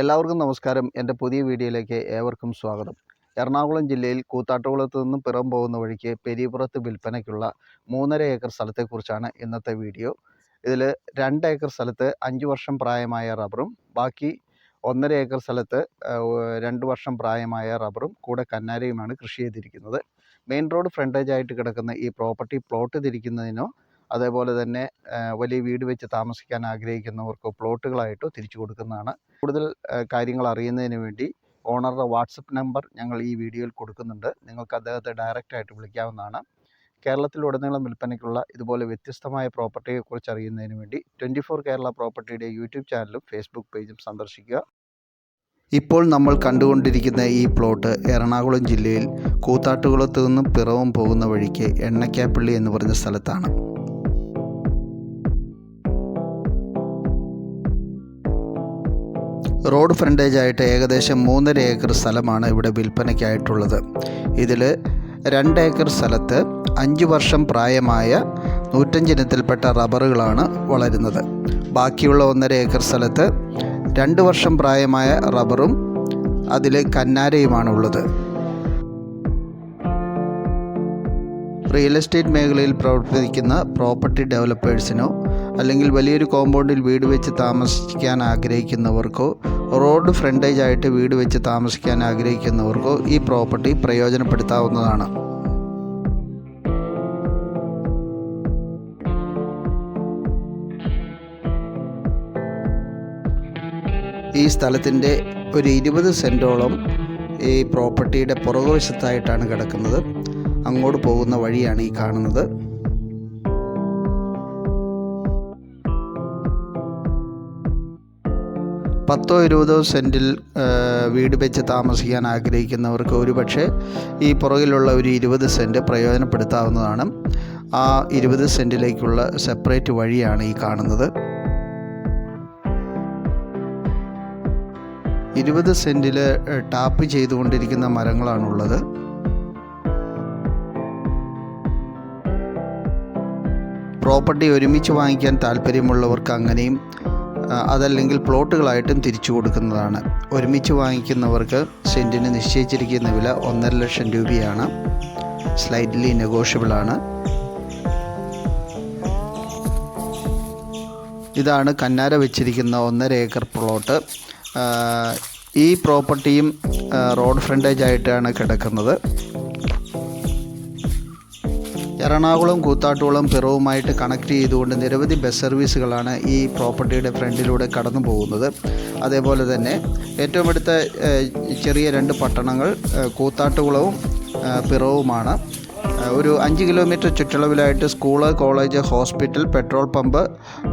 എല്ലാവർക്കും നമസ്കാരം. എന്റെ പുതിയ വീഡിയോയിലേക്ക് ഏവർക്കും സ്വാഗതം. എറണാകുളം ജില്ലയിൽ കൂത്താട്ടുകുളത്ത് നിന്നും പിറം പോകുന്ന വഴിക്ക് പെരിയപുറത്ത് വിൽപ്പനയ്ക്കുള്ള മൂന്നര ഏക്കർ സ്ഥലത്തെക്കുറിച്ചാണ് ഇന്നത്തെ വീഡിയോ. ഇതിൽ രണ്ട് ഏക്കർ സ്ഥലത്ത് അഞ്ച് വർഷം പ്രായമായ റബ്ബറും ബാക്കി ഒന്നര ഏക്കർ സ്ഥലത്ത് രണ്ട് വർഷം പ്രായമായ റബ്ബറും കൂടെ കന്നാരയുമാണ് കൃഷി ചെയ്തിരിക്കുന്നത്. മെയിൻ റോഡ് ഫ്രണ്ടേജ് ആയിട്ട് കിടക്കുന്ന ഈ പ്രോപ്പർട്ടി പ്ലോട്ട് തിരിക്കുന്നതിനോ അതേപോലെ തന്നെ വലിയ വീട് വെച്ച് താമസിക്കാൻ ആഗ്രഹിക്കുന്നവർക്കോ പ്ലോട്ടുകളായിട്ടോ തിരിച്ചു കൊടുക്കുന്നതാണ്. കൂടുതൽ കാര്യങ്ങൾ അറിയുന്നതിന് വേണ്ടി ഓണറുടെ വാട്സപ്പ് നമ്പർ ഞങ്ങൾ ഈ വീഡിയോയിൽ കൊടുക്കുന്നുണ്ട്. നിങ്ങൾക്ക് അദ്ദേഹത്തെ ഡയറക്റ്റായിട്ട് വിളിക്കാവുന്നതാണ്. കേരളത്തിലുടനീളം വിൽപ്പനയ്ക്കുള്ള ഇതുപോലെ വ്യത്യസ്തമായ പ്രോപ്പർട്ടിയെക്കുറിച്ച് അറിയുന്നതിന് വേണ്ടി ട്വന്റി ഫോർ കേരള പ്രോപ്പർട്ടിയുടെ യൂട്യൂബ് ചാനലും ഫേസ്ബുക്ക് പേജും സന്ദർശിക്കുക. ഇപ്പോൾ നമ്മൾ കണ്ടുകൊണ്ടിരിക്കുന്ന ഈ പ്ലോട്ട് എറണാകുളം ജില്ലയിൽ കൂത്താട്ടുകുളത്ത് നിന്നും പിറവും പോകുന്ന വഴിക്ക് എണ്ണക്കാപ്പള്ളി എന്ന് പറഞ്ഞ സ്ഥലത്താണ്. റോഡ് ഫ്രണ്ടേജായിട്ട് ഏകദേശം മൂന്നര ഏക്കർ സ്ഥലമാണ് ഇവിടെ വിൽപ്പനയ്ക്കായിട്ടുള്ളത്. ഇതിൽ രണ്ട് ഏക്കർ സ്ഥലത്ത് അഞ്ച് വർഷം പ്രായമായ നൂറ്റഞ്ചിനത്തിൽപ്പെട്ട റബ്ബറുകളാണ് വളരുന്നത്. ബാക്കിയുള്ള ഒന്നര ഏക്കർ സ്ഥലത്ത് രണ്ട് വർഷം പ്രായമായ റബ്ബറും അതിൽ കന്നാരയുമാണ് ഉള്ളത് റിയൽ എസ്റ്റേറ്റ് മേഖലയിൽ പ്രവർത്തിക്കുന്ന പ്രോപ്പർട്ടി ഡെവലപ്പേഴ്സിനോ അല്ലെങ്കിൽ വലിയൊരു കോമ്പൗണ്ടിൽ വീട് വെച്ച് താമസിക്കാൻ ആഗ്രഹിക്കുന്നവർക്കോ റോഡ് ഫ്രണ്ടേജ് ആയിട്ട് വീട് വെച്ച് താമസിക്കാൻ ആഗ്രഹിക്കുന്നവർക്കോ ഈ പ്രോപ്പർട്ടി പ്രയോജനപ്പെടുത്താവുന്നതാണ്. ഈ സ്ഥലത്തിന്റെ ഒരു ഇരുപത് സെന്റോളം ഈ പ്രോപ്പർട്ടിയുടെ പുറകുവശത്തായിട്ടാണ് കിടക്കുന്നത്. അങ്ങോട്ട് പോകുന്ന വഴിയാണ് ഈ കാണുന്നത്. പത്തോ ഇരുപതോ സെന്റിൽ വീട് വെച്ച് താമസിക്കാൻ ആഗ്രഹിക്കുന്നവർക്ക് ഒരുപക്ഷെ ഈ പുറകിലുള്ള ഒരു ഇരുപത് സെന്റ് പ്രയോജനപ്പെടുത്താവുന്നതാണ്. ആ ഇരുപത് സെന്റിലേക്കുള്ള സെപ്പറേറ്റ് വഴിയാണ് ഈ കാണുന്നത്. ഇരുപത് സെന്റിൽ ടാപ്പ് ചെയ്തുകൊണ്ടിരിക്കുന്ന മരങ്ങളാണുള്ളത്. പ്രോപ്പർട്ടി ഒരുമിച്ച് വാങ്ങിക്കാൻ താല്പര്യമുള്ളവർക്ക് അങ്ങനെയും അതല്ലെങ്കിൽ പ്ലോട്ടുകളായിട്ടും തിരിച്ചു കൊടുക്കുന്നതാണ്. ഒരുമിച്ച് വാങ്ങിക്കുന്നവർക്ക് സെന്റിന് നിശ്ചയിച്ചിരിക്കുന്ന വില ഒന്നര ലക്ഷം രൂപയാണ്. സ്ലൈറ്റ്ലി നെഗോഷ്യബിളാണ് ഇതാണ് കന്നാര വെച്ചിരിക്കുന്ന ഒന്നര ഏക്കർ പ്ലോട്ട്. ഈ പ്രോപ്പർട്ടിയും റോഡ് ഫ്രണ്ടേജ് ആയിട്ടാണ് കിടക്കുന്നത്. എറണാകുളം കൂത്താട്ടുകുളം പിറവുമായിട്ട് കണക്ട് ചെയ്തുകൊണ്ട് നിരവധി ബസ് സർവീസുകളാണ് ഈ പ്രോപ്പർട്ടിയുടെ ഫ്രണ്ടിലൂടെ കടന്നു പോകുന്നത് അതേപോലെ തന്നെ ഏറ്റവും അടുത്ത ചെറിയ രണ്ട് പട്ടണങ്ങൾ കൂത്താട്ടുകുളവും പിറവുമാണ്. ഒരു അഞ്ച് kilometre ചുറ്റളവിലായിട്ട് school college hospital petrol pump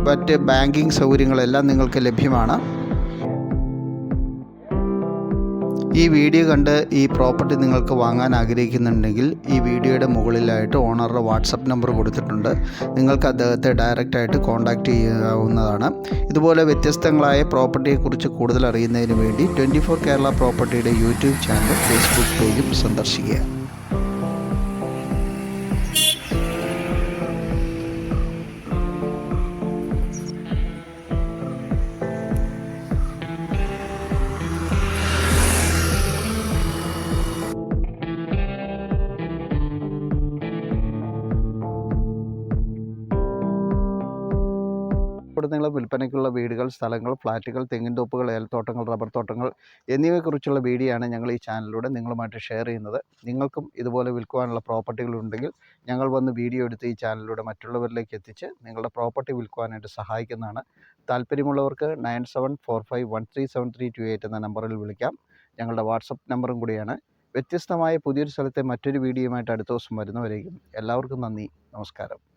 മറ്റ് ബാങ്കിങ് സൗകര്യങ്ങളെല്ലാം നിങ്ങൾക്ക് ലഭ്യമാണ്. ഈ വീഡിയോ കണ്ട് ഈ പ്രോപ്പർട്ടി നിങ്ങൾക്ക് വാങ്ങാൻ ആഗ്രഹിക്കുന്നുണ്ടെങ്കിൽ ഈ വീഡിയോയുടെ മുകളിലായിട്ട് ഓണറുടെ വാട്സപ്പ് നമ്പർ കൊടുത്തിട്ടുണ്ട്. നിങ്ങൾക്ക് അദ്ദേഹത്തെ ഡയറക്റ്റായിട്ട് കോൺടാക്റ്റ് ചെയ്യാവുന്നതാണ്. ഇതുപോലെ വ്യത്യസ്തങ്ങളായ പ്രോപ്പർട്ടിയെക്കുറിച്ച് കൂടുതൽ അറിയുന്നതിന് വേണ്ടി ട്വന്റി ഫോർ കേരള പ്രോപ്പർട്ടിയുടെ യൂട്യൂബ് ചാനൽ ഫേസ്ബുക്ക് പേജും സന്ദർശിക്കുക. നിങ്ങൾ വിൽപ്പനയ്ക്കുള്ള വീടുകൾ സ്ഥലങ്ങൾ ഫ്ലാറ്റുകൾ തെങ്ങിൻ തോപ്പുകൾ ഏലത്തോട്ടങ്ങൾ റബ്ബർ തോട്ടങ്ങൾ എന്നിവയെക്കുറിച്ചുള്ള വീഡിയോയാണ് ഞങ്ങൾ ഈ ചാനലിലൂടെ നിങ്ങളുമായിട്ട് ഷെയർ ചെയ്യുന്നത്. നിങ്ങൾക്കും ഇതുപോലെ വിൽക്കുവാനുള്ള പ്രോപ്പർട്ടികൾ ഉണ്ടെങ്കിൽ ഞങ്ങൾ വന്ന് വീഡിയോ എടുത്ത് ഈ ചാനലിലൂടെ മറ്റുള്ളവരിലേക്ക് എത്തിച്ച് നിങ്ങളുടെ പ്രോപ്പർട്ടി വിൽക്കുവാനായിട്ട് സഹായിക്കുന്നതാണ്. താല്പര്യമുള്ളവർക്ക് nine seven four five one three seven three two eight എന്ന നമ്പറിൽ വിളിക്കാം. ഞങ്ങളുടെ വാട്സപ്പ് നമ്പറും കൂടിയാണ്. വ്യത്യസ്തമായ പുതിയൊരു സ്ഥലത്തെ മറ്റൊരു വീഡിയോയുമായിട്ട് അടുത്ത ദിവസം വരുന്നവരേക്കും എല്ലാവർക്കും നന്ദി. നമസ്കാരം.